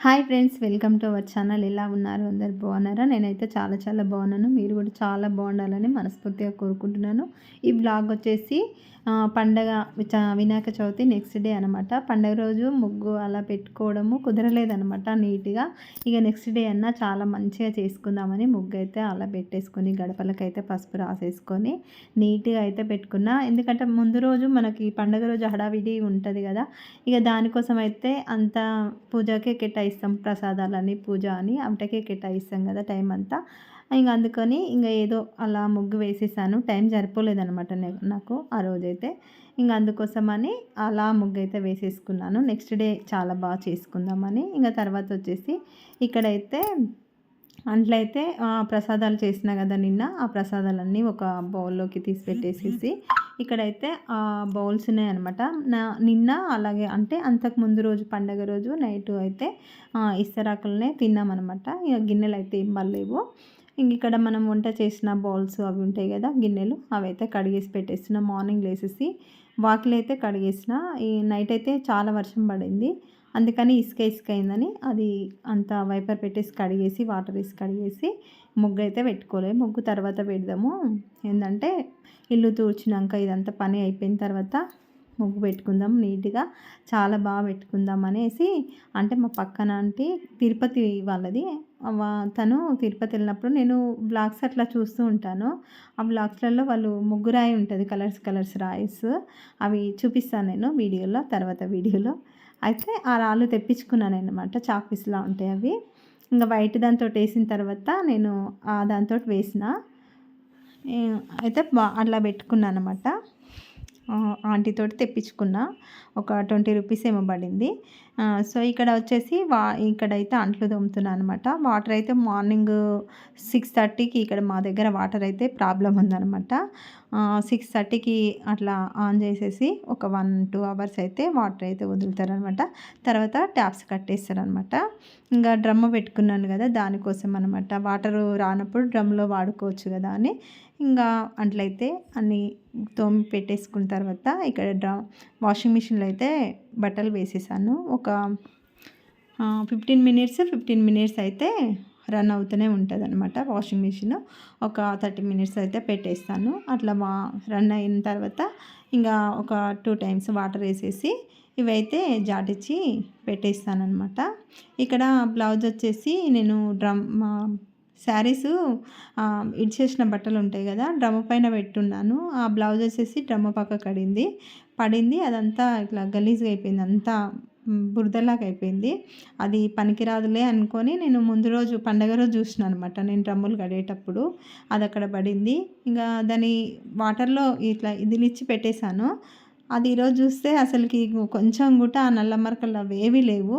Hi friends welcome to our channel. ఎలా ఉన్నారు? అందరు బాగున్నారా? నేనైతే చాలా చాలా బాగున్నాను. మీరు కూడా చాలా బాగుండాలని మనస్ఫూర్తిగా కోరుకుంటున్నాను. ఈ బ్లాగ్ వచ్చేసి పండగ వినాయక చవితి నెక్స్ట్ డే అనమాట పండగ రోజు ముగ్గు అలా పెట్టుకోవడము కుదరలేదనమాట నీట్గా. ఇక నెక్స్ట్ డే అన్నా చాలా మంచిగా చేసుకుందామని ముగ్గు అయితే అలా పెట్టేసుకొని గడపలకైతే పసుపు రాసేసుకొని నీట్గా అయితే పెట్టుకున్నా. ఎందుకంటే ముందు రోజు మనకి పండగ రోజు హడావిడి ఉంటుంది కదా. ఇక దానికోసం అయితే అంత పూజకే కేటాయిస్తాం ప్రసాదాలని పూజ అని. అంతకే కేటాయిస్తాం కదా టైం అంతా. ఇంకా అందుకని ఇంకా ఏదో అలా ముగ్గు వేసేసాను. టైం సరిపోలేదనమాట నాకు ఆ రోజైతే. ఇంక అందుకోసమని అలా ముగ్గు అయితే వేసేసుకున్నాను. నెక్స్ట్ డే చాలా బాగా చేసుకుందామని. ఇంకా తర్వాత వచ్చేసి ఇక్కడైతే అట్లయితే ప్రసాదాలు చేసిన కదా నిన్న ఆ ప్రసాదాలన్నీ ఒక బౌల్లోకి తీసి పెట్టేసేసి ఇక్కడైతే ఆ బౌల్స్ ఉన్నాయన్నమాట. నా నిన్న అలాగే అంటే అంతకు ముందు రోజు పండగ రోజు నైట్ అయితే ఇస్తరాకులనే తిన్నామన్నమాట. ఇక గిన్నెలు అయితే ఏం పర్లేవు ఇంక ఇక్కడ మనం వంట చేసిన బౌల్స్ అవి ఉంటాయి కదా గిన్నెలు అవి అయితే కడిగేసి పెట్టేసిన మార్నింగ్ లేసేసి వాకిలైతే అయితే కడిగేసిన. ఈ నైట్ అయితే చాలా వర్షం పడింది. అందుకని ఇసుక ఇసుక అయిందని అది అంత వైపర్ పెట్టేసి కడిగేసి వాటర్ వేసి కడిగేసి ముగ్గు అయితే పెట్టుకోలే. ముగ్గు తర్వాత పెడదాము. ఏంటంటే ఇల్లు తూర్చినాక ఇదంతా పని అయిపోయిన తర్వాత ముగ్గు పెట్టుకుందాం నీట్గా చాలా బాగా పెట్టుకుందాం అనేసి అంటే మా పక్కన అంటే తిరుపతి వాళ్ళది. తను తిరుపతి వెళ్ళినప్పుడు నేను బ్లాగ్స్ అట్లా చూస్తూ ఉంటాను. ఆ బ్లాగ్స్లలో వాళ్ళు ముగ్గు రాయి ఉంటుంది కలర్స్ కలర్స్ రాయిస్. అవి చూపిస్తాను నేను వీడియోలో తర్వాత వీడియోలో. అయితే ఆ రాళ్ళు తెప్పించుకున్నాను అనమాట చాక్పీస్లా ఉంటాయి అవి. ఇంకా వైట్ దాంతో వేసిన తర్వాత నేను ఆ దాంతో వేసిన. అయితే అట్లా పెట్టుకున్నాను అనమాట ఆంటీతోటి తెప్పించుకున్న. ఒక ట్వంటీ రూపీస్ ఏమో పడింది. సో ఇక్కడ వచ్చేసి వా ఇక్కడైతే అంట్లు తోముతున్నాను అనమాట వాటర్ అయితే మార్నింగ్ సిక్స్ థర్టీకి ఇక్కడ మా దగ్గర వాటర్ అయితే ప్రాబ్లం ఉందనమాట సిక్స్ థర్టీకి అట్లా ఆన్ చేసేసి ఒక వన్ టూ అవర్స్ అయితే వాటర్ అయితే వదులుతారనమాట. తర్వాత ట్యాప్స్ కట్టేస్తారనమాట. ఇంకా డ్రమ్ము పెట్టుకున్నాను కదా దానికోసం అనమాట వాటర్ రానప్పుడు డ్రమ్లో వాడుకోవచ్చు కదా అని. ఇంకా అట్లయితే అన్నీ తోమి పెట్టేసుకున్న తర్వాత ఇక్కడ డ్రమ్ వాషింగ్ మిషన్లో అయితే బట్టలు వేసేసాను. ఒక ఫిఫ్టీన్ మినిట్స్ ఫిఫ్టీన్ మినిట్స్ అయితే రన్ అవుతూనే ఉంటుంది అనమాట వాషింగ్ మిషన్. ఒక థర్టీ మినిట్స్ అయితే పెట్టేస్తాను. అట్లా వా రన్ అయిన తర్వాత ఇంకా ఒక టూ టైమ్స్ వాటర్ వేసేసి ఇవైతే జాటిచ్చి పెట్టేస్తాను అనమాట ఇక్కడ బ్లౌజ్ వచ్చేసి నేను డ్రమ్ శారీస్ ఇడ్చేసిన బట్టలు ఉంటాయి కదా డ్రమ్ పైన పెట్టున్నాను. ఆ బ్లౌజ్ వచ్చేసి డ్రమ్ పక్క కడింది. పడింది అదంతా ఇట్లా గలీజ్గా అయిపోయింది. అంతా బురదలాగా అయిపోయింది. అది పనికిరాదులే అనుకొని నేను ముందు రోజు పండగ రోజు చూసిన అనమాట నేను డ్రమ్ములు కడేటప్పుడు అది అక్కడ పడింది. ఇంకా దాని వాటర్లో ఇట్లా ఇదిలిచ్చి పెట్టేశాను. అది ఈరోజు చూస్తే అసలుకి కొంచెం కూడా ఆ నల్ల మరకలు అవి ఏవీ లేవు.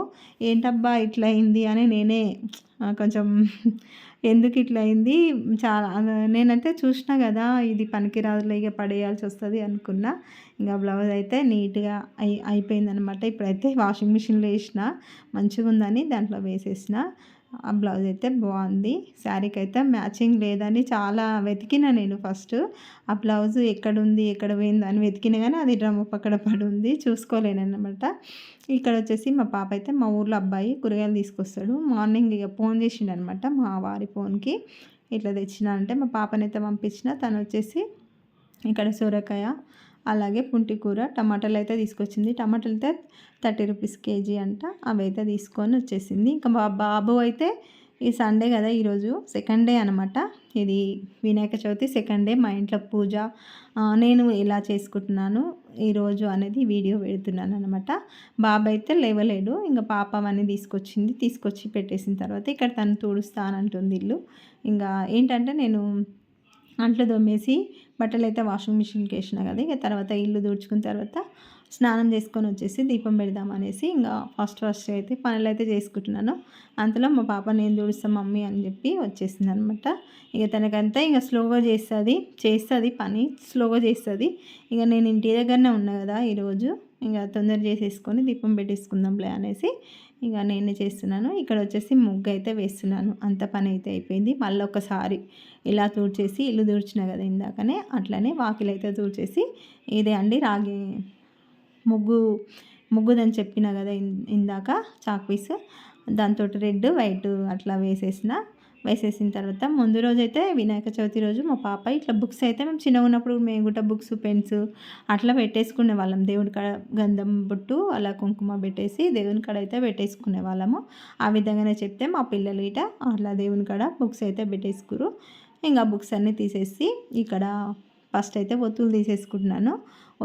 ఏంటబ్బా ఇట్లా అయింది అని నేనే కొంచెం ఎందుకు ఇట్లా అయింది? చాలా నేనైతే చూసినా కదా ఇది పనికిరాదులే ఇక పడేయాల్సి వస్తుంది అనుకున్నా. ఇంకా బ్లౌజ్ అయితే నీట్గా అయి అయిపోయిందనమాట ఇప్పుడైతే వాషింగ్ మిషన్లో వేసిన మంచిగా ఉందని దాంట్లో వేసేసిన. ఆ బ్లౌజ్ అయితే బాగుంది. శారీకి అయితే మ్యాచింగ్ లేదని చాలా వెతికిన నేను ఫస్ట్. ఆ బ్లౌజ్ ఎక్కడుంది ఎక్కడ పోయింది అని వెతికిన కానీ అది డ్రమ్ పక్కన పడి ఉంది చూసుకోలేనమాట ఇక్కడ వచ్చేసి మా పాప అయితే మా ఊర్లో అబ్బాయి కూరగాయలు తీసుకొస్తాడు. మార్నింగ్ ఇక ఫోన్ చేసిండు అనమాట మా వారి ఫోన్కి. ఇట్లా తెచ్చిన అంటే మా పాపనైతే పంపించిన. తను వచ్చేసి ఇక్కడ సూరకాయ అలాగే పుంటి కూర టమాటాలు అయితే తీసుకొచ్చింది. టమాటాలు అయితే థర్టీ రూపీస్ కేజీ అంట. అవి అయితే తీసుకొని వచ్చేసింది. ఇంకా బాబు అయితే ఈ సండే కదా ఈరోజు సెకండ్ డే అనమాట ఇది వినాయక చవితి సెకండ్ డే మా ఇంట్లో పూజ. నేను ఎలా చేసుకుంటున్నాను. ఈరోజు అనేది వీడియో పెడుతున్నాను అనమాట బాబు అయితే లేవలేడు. ఇంకా పాప అనేది తీసుకొచ్చింది. తీసుకొచ్చి పెట్టేసిన తర్వాత ఇక్కడ తను తుడుస్తానంటుంది ఇల్లు. ఇంకా ఏంటంటే నేను అంట్లు దొమ్మేసి బట్టలు అయితే వాషింగ్ మిషన్కి వేసిన కదా ఇక తర్వాత ఇల్లు దూడ్చుకున్న తర్వాత స్నానం చేసుకొని వచ్చేసి దీపం పెడదాం అనేసి ఇంకా ఫస్ట్ ఫస్ట్ అయితే పనులు అయితే చేసుకుంటున్నాను. అంతలో మా పాప నేను దూడుస్తాం మమ్మీ అని చెప్పి వచ్చేసింది అనమాట ఇక తనకంతా ఇక స్లోగా చేస్తుంది చేస్తుంది పని స్లోగా చేస్తుంది. ఇక నేను ఇంటి దగ్గరనే ఉన్నా కదా ఈరోజు. ఇంకా తొందర చేసేసుకొని దీపం పెట్టేసుకుందాంలే అనేసి ఇక నేనే చేస్తున్నాను. ఇక్కడ వచ్చేసి ముగ్గు అయితే వేస్తున్నాను. అంత పని అయితే అయిపోయింది. మళ్ళీ ఒకసారి ఇలా తూడ్చేసి ఇల్లు తూడ్చిన కదా ఇందాకనే అట్లనే వాకిలు అయితే తూడ్చేసి ఇదే అండి రాగి ముగ్గు ముగ్గుదని చెప్పిన కదా ఇందాక చాక్ పీస్. దాంతో రెడ్ వైట్ అట్లా వేసేసిన. వేసేసిన తర్వాత ముందు రోజు అయితే వినాయక చవితి రోజు మా పాప ఇట్లా బుక్స్ అయితే మేము చిన్నగా ఉన్నప్పుడు మేము కూడా బుక్స్ పెన్స్ అట్లా పెట్టేసుకునే వాళ్ళం. దేవుడి కాడ గంధం బొట్టు అలా కుంకుమ పెట్టేసి దేవుని కాడ అయితే పెట్టేసుకునే వాళ్ళము. ఆ విధంగానే చెప్తే మా పిల్లలు ఇట అట్లా దేవుని కాడ బుక్స్ అయితే పెట్టేసుకురు. ఇంకా బుక్స్ అన్నీ తీసేసి ఇక్కడ ఫస్ట్ అయితే ఒత్తులు తీసేసుకుంటున్నాను.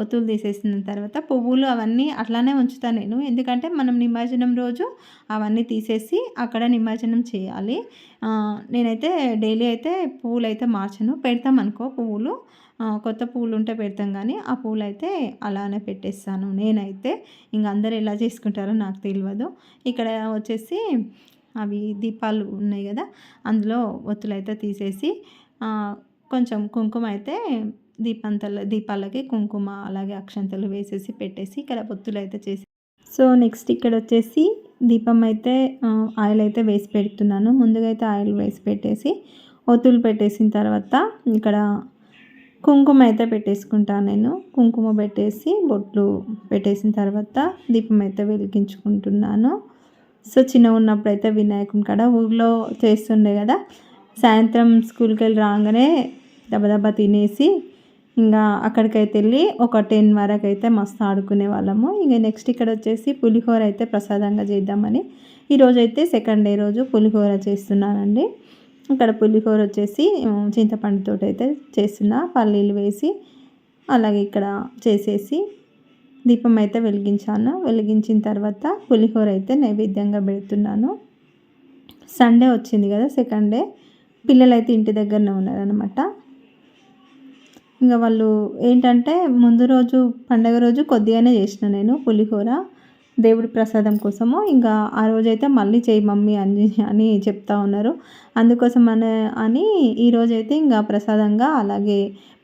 ఒత్తులు తీసేసిన తర్వాత పువ్వులు అవన్నీ అట్లానే ఉంచుతాను నేను. ఎందుకంటే మనం నిమజ్జనం రోజు అవన్నీ తీసేసి అక్కడ నిమజ్జనం చేయాలి. నేనైతే డైలీ అయితే పువ్వులు అయితే మార్చను. పెడతాం అనుకో పువ్వులు. కొత్త పువ్వులు ఉంటే పెడతాం కానీ ఆ పువ్వులు అయితే అలానే పెట్టేస్తాను నేనైతే. ఇంక అందరు ఎలా చేసుకుంటారో నాకు తెలియదు ఇక్కడ వచ్చేసి అవి దీపాలు ఉన్నాయి కదా అందులో ఒత్తులు అయితే తీసేసి కొంచెం కుంకుమ అయితే దీపంతల దీపాలకి కుంకుమ అలాగే అక్షంతలు వేసేసి పెట్టేసి ఇక్కడ పొత్తులు అయితే చేసి సో నెక్స్ట్ ఇక్కడ వచ్చేసి దీపం అయితే ఆయిల్ అయితే వేసి పెడుతున్నాను. ముందుగా అయితే ఆయిల్ వేసి పెట్టేసి ఒత్తులు పెట్టేసిన తర్వాత ఇక్కడ కుంకుమ అయితే పెట్టేసుకుంటాను నేను. కుంకుమ పెట్టేసి బొట్లు పెట్టేసిన తర్వాత దీపం అయితే వెలిగించుకుంటున్నాను. సో చిన్న ఉన్నప్పుడు అయితే వినాయకుని కాడ ఊర్లో చేస్తుండే కదా సాయంత్రం స్కూల్కి వెళ్ళి రాగానే దెబ్బ తినేసి ఇంకా అక్కడికైతే వెళ్ళి ఒక టెన్ వరకు అయితే మస్తు ఆడుకునే వాళ్ళము. ఇంకా నెక్స్ట్ ఇక్కడ వచ్చేసి పులిహోర అయితే ప్రసాదంగా చేద్దామని. ఈరోజు అయితే సెకండ్ డే రోజు పులిహోర చేస్తున్నానండి. ఇక్కడ పులిహోర వచ్చేసి చింతపండుతో అయితే చేస్తున్నా. పల్లీలు వేసి అలాగే ఇక్కడ చేసేసి దీపం అయితే వెలిగించాను. వెలిగించిన తర్వాత పులిహోర అయితే నైవేద్యంగా పెడుతున్నాను. సండే వచ్చింది కదా సెకండ్ డే. పిల్లలైతే ఇంటి దగ్గరనే ఉన్నారనమాట ఇంకా వాళ్ళు ఏంటంటే ముందు రోజు పండగ రోజు కొద్దిగానే చేసిన నేను పులిహోర దేవుడి ప్రసాదం కోసము. ఇంకా ఆ రోజైతే మళ్ళీ చేయి మమ్మీ అని అని చెప్తా ఉన్నారు. అందుకోసం అని అని ఈరోజైతే ఇంకా ప్రసాదంగా అలాగే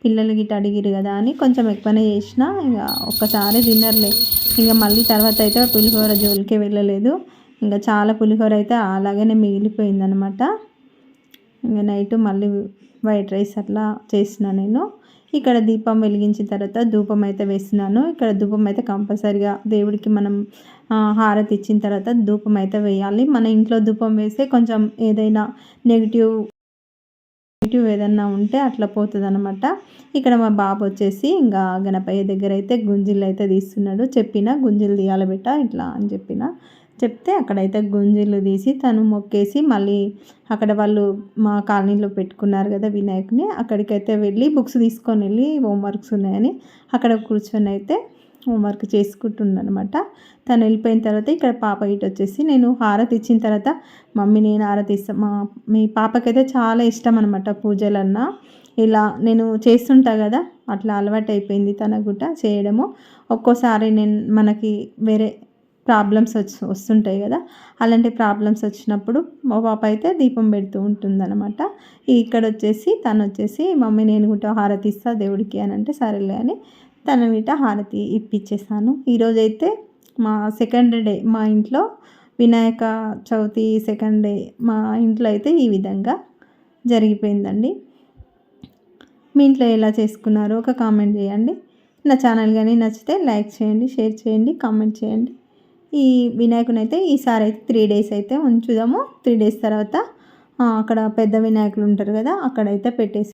పిల్లలు గిట్ట అడిగిరు కదా అని కొంచెం ఎక్కువనే చేసిన. ఇంకా ఒక్కసారి తిన్నర్లే ఇంకా మళ్ళీ తర్వాత అయితే పులిహోర జోలికే వెళ్ళలేదు. ఇంకా చాలా పులిహోర అయితే అలాగనే మిగిలిపోయిందనమాట. ఇంకా నైట్ మళ్ళీ వైట్ రైస్ అట్లా చేసిన నేను. ఇక్కడ దీపం వెలిగించిన తర్వాత ధూపం అయితే వేస్తున్నాను. ఇక్కడ ధూపం అయితే కంపల్సరిగా దేవుడికి మనం హారతి ఇచ్చిన తర్వాత ధూపం అయితే వేయాలి. మన ఇంట్లో ధూపం వేస్తే కొంచెం ఏదైనా నెగిటివ్ నెగిటివ్ ఏదన్నా ఉంటే అట్లా పోతుంది అనమాట ఇక్కడ మా బాబు వచ్చేసి ఇంకా గణపయ్య దగ్గర అయితే గుంజిలు అయితే తీస్తున్నాడు. చెప్పిన గుంజిలు తీయాలి బిడ్డ ఇట్లా అని చెప్పిన. చెప్తే అక్కడైతే గుంజీలు తీసి తను మొక్కేసి మళ్ళీ అక్కడ వాళ్ళు మా కాలనీలో పెట్టుకున్నారు కదా వినాయకుని అక్కడికైతే వెళ్ళి బుక్స్ తీసుకొని వెళ్ళి హోంవర్క్స్ ఉన్నాయని అక్కడ కూర్చొని అయితే హోంవర్క్ చేసుకుంటుండనమాట తను వెళ్ళిపోయిన తర్వాత ఇక్కడ పాప ఇటు వచ్చేసి నేను హారతి ఇచ్చిన తర్వాత మమ్మీ నేను హారతి ఇస్తాను మా మీ పాపకైతే చాలా ఇష్టం అనమాట పూజలన్నా. ఇలా నేను చేస్తుంటా కదా అట్లా అలవాటు అయిపోయింది తన గుట్ట చేయడము. ఒక్కోసారి నేను మనకి వేరే ప్రాబ్లమ్స్ వచ్చి వస్తుంటాయి కదా. అలాంటి ప్రాబ్లమ్స్ వచ్చినప్పుడు మా పాప అయితే దీపం పెడుతూ ఉంటుందన్నమాట. ఇక్కడ వచ్చేసి తను వచ్చేసి మమ్మీ నేను కూడా హారతి ఇస్తా దేవుడికి అని అంటే సరేలే అని తన మీట హారతి ఇప్పించేసాను ఈరోజైతే మా సెకండ్ డే మా ఇంట్లో వినాయక చవితి సెకండ్ డే మా ఇంట్లో అయితే ఈ విధంగా జరిగిపోయిందండి. మీ ఇంట్లో ఎలా చేసుకున్నారో ఒక కామెంట్ చేయండి. నా ఛానల్ కానీ నచ్చితే లైక్ చేయండి షేర్ చేయండి కామెంట్ చేయండి. ఈ వినాయకుని అయితే ఈసారి అయితే త్రీ డేస్ అయితే ఉంచుదాము. త్రీ డేస్ తర్వాత అక్కడ పెద్ద వినాయకులు ఉంటారు కదా అక్కడైతే పెట్టేసి